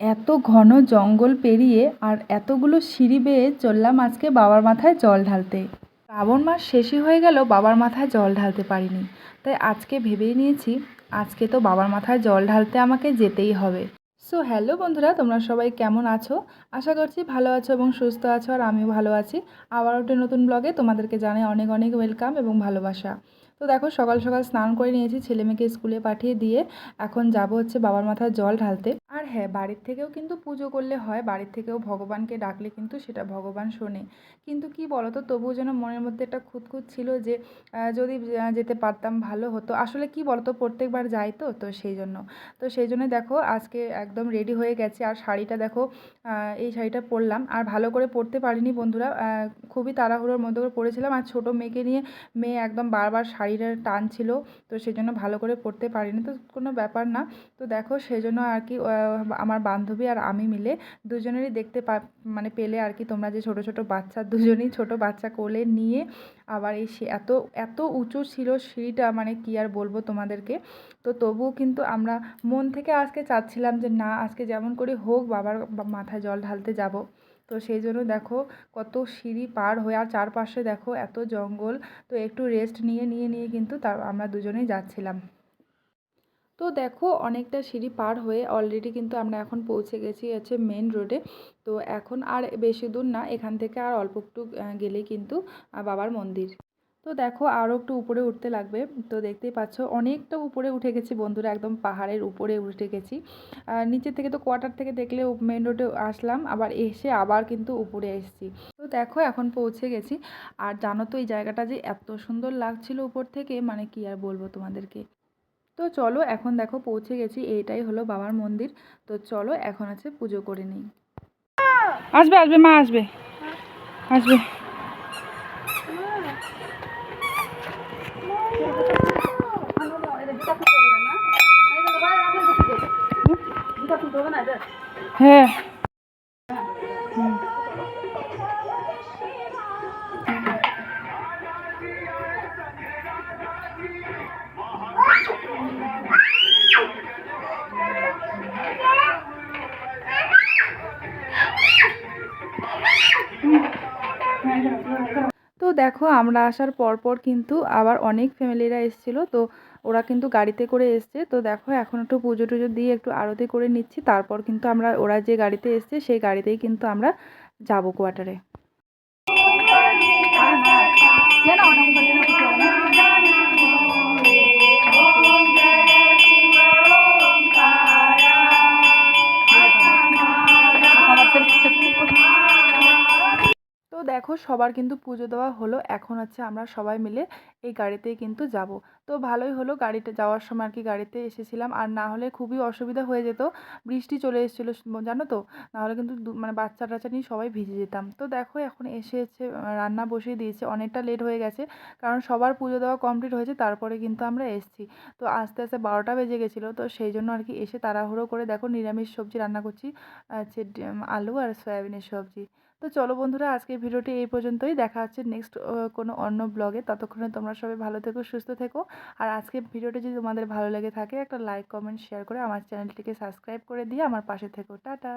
এত ঘন জঙ্গল পেরিয়ে আর এতগুলো সিঁড়ি বেয়ে চললাম আজকে বাবার মাথায় জল ঢালতে। শ্রাবণ মাস শেষই হয়ে গেল, বাবার মাথায় জল ঢালতে পারিনি। তাই আজকে ভেবেই নিয়েছি, আজকে তো বাবার মাথায় জল ঢালতে আমাকে যেতেই হবে। সো হ্যালো বন্ধুরা, তোমরা সবাই কেমন আছো? আশা করছি ভালো আছো এবং সুস্থ আছো আর আমিও ভালো আছি। আবার একটা নতুন ব্লগে তোমাদেরকে জানাই অনেক অনেক ওয়েলকাম এবং ভালোবাসা। তো দেখো, সকাল সকাল স্নান করে নিয়েছি ছেলে মেয়েকে স্কুলে পাঠিয়ে দিয়ে এখন যাব হচ্ছে বাবার মাথায় জল ঢালতে। আর হ্যাঁ বাড়ির থেকেও কিন্তু পুজো করলে হয়, বাড়ির থেকেও ভগবানকে ডাকলে কিন্তু সেটা ভগবান শোনে। কিন্তু কি বলো তো তবুও যেন মনের মধ্যে একটা খুঁতখুঁত ছিল যে যদি যেতে পারতাম ভালো হতো। আসলে কি বলো তো প্রত্যেকবার যাই তো তো সেই জন্য। তো সেই জন্য দেখো, আজকে একদম রেডি হয়ে গেছে। আর শাড়িটা দেখো এই শাড়িটা পরলাম। আর ভালো করে পরতে পারিনি বন্ধুরা খুবই তাড়াহুড়োর মধ্যে করে পরেছিলাম। আর ছোটো মেয়েকে নিয়ে, মেয়ে একদম বারবার শাড়িটা টানছিল তো সেই জন্য ভালো করে পরতে পারিনি। তো কোনো ব্যাপার না। তো দেখো, সেই জন্য আর কি আমার বান্ধবী আর আমি মিলে দুজনেরই দেখতে পা মানে পেলে আর কি তোমরা যে ছোট ছোট বাচ্চা, দুজনেই ছোট বাচ্চা কোলে নিয়ে আবার এই এত এত উঁচু ছিল সিঁড়িটা মানে কি আর বলব তোমাদেরকে? তো তবুও কিন্তু আমরা মন থেকে আজকে চাচ্ছিলাম যে না, আজকে যেমন করে হোক বাবার মাথায় জল ঢালতে যাব। তো সেই জন্য দেখো কত সিঁড়ি পার হয়ে, আর চারপাশে দেখো এত জঙ্গল। তো একটু রেস্ট নিয়ে নিয়ে নিয়ে কিন্তু তার, আমরা দুজনেই যাচ্ছিলাম। তো দেখো অনেকটা সিঁড়ি পার হয়ে অলরেডি কিন্তু আমরা এখন পৌঁছে গেছি হচ্ছে মেন রোডে তো এখন আর বেশি দূর না, এখান থেকে আর অল্প একটু গেলেই কিন্তু বাবার মন্দির। তো দেখো আরও একটু উপরে উঠতে লাগবে। তো দেখতেই পাচ্ছ অনেকটা উপরে উঠে গেছি বন্ধুরা, একদম পাহাড়ের উপরে উঠে গেছি। আর নিচে থেকে তো কোয়ার্টার থেকে দেখলে মেন রোডে আসলাম, আবার এসে আবার কিন্তু উপরে এসেছি। তো দেখো এখন পৌঁছে গেছি। আর জানো তো এই জায়গাটা যে এত সুন্দর লাগছিল উপর থেকে মানে কি আর বলব তোমাদেরকে? তো চলো এখন দেখো পৌঁছে গেছি, এইটাই হলো বাবার মন্দির। তো চলো এখন আছে পুজো করে নিই। আসবে আসবে, মা আসবে। আসবে। হ্যাঁ। তো দেখো, আমরা আসার পরপর কিন্তু আবার অনেক ফ্যামিলিরা এসেছিল, তো ওরা কিন্তু গাড়িতে করে এসছে। তো দেখো, এখন একটু পুজো টুজো দিয়ে একটু আরতি করে নিচ্ছি, তারপর কিন্তু আমরা, ওরা যে গাড়িতে এসছে, সেই গাড়িতেই কিন্তু আমরা যাব কোয়ার্টারে দেখো সবার কিন্তু পুজো দেওয়া হলো, এখন হচ্ছে আমরা সবাই মিলে এই গাড়িতেই কিন্তু যাব। তো ভালোই হলো গাড়িতে যাওয়ার সময় আর কি গাড়িতে এসেছিলাম, আর না হলে খুবই অসুবিধা হয়ে যেত, বৃষ্টি চলে এসেছিল জানো তো? না হলে কিন্তু মানে বাচ্চা টাচ্চা নিয়ে সবাই ভিজে যেতাম। তো দেখো এখন এসে হচ্ছে রান্না বসিয়ে দিয়েছে, অনেকটা লেট হয়ে গেছে, কারণ সবার পুজো দেওয়া কমপ্লিট হয়েছে, তারপরে কিন্তু আমরা এসেছি। তো আস্তে আস্তে বারোটা বেজে গেছিল, তো সেই জন্য আর কি এসে তাড়াহুড়ো করে দেখো নিরামিষ সবজি রান্না করছি, হচ্ছে আলু আর সয়াবিনের সবজি। তো চলো বন্ধুরা আজকে ভিডিওটি এই পর্যন্তই। দেখা হচ্ছে নেক্সট কোনো অন্য ব্লগে ততক্ষণে তোমরা সবাই ভালো থেকো, সুস্থ থেকো। আর আজকে ভিডিওটি যদি তোমাদের ভালো লেগে থাকে, একটা লাইক কমেন্ট শেয়ার করে আমার চ্যানেলটিকে সাবস্ক্রাইব করে দিয়ে আমার পাশে থেকো। টাটা!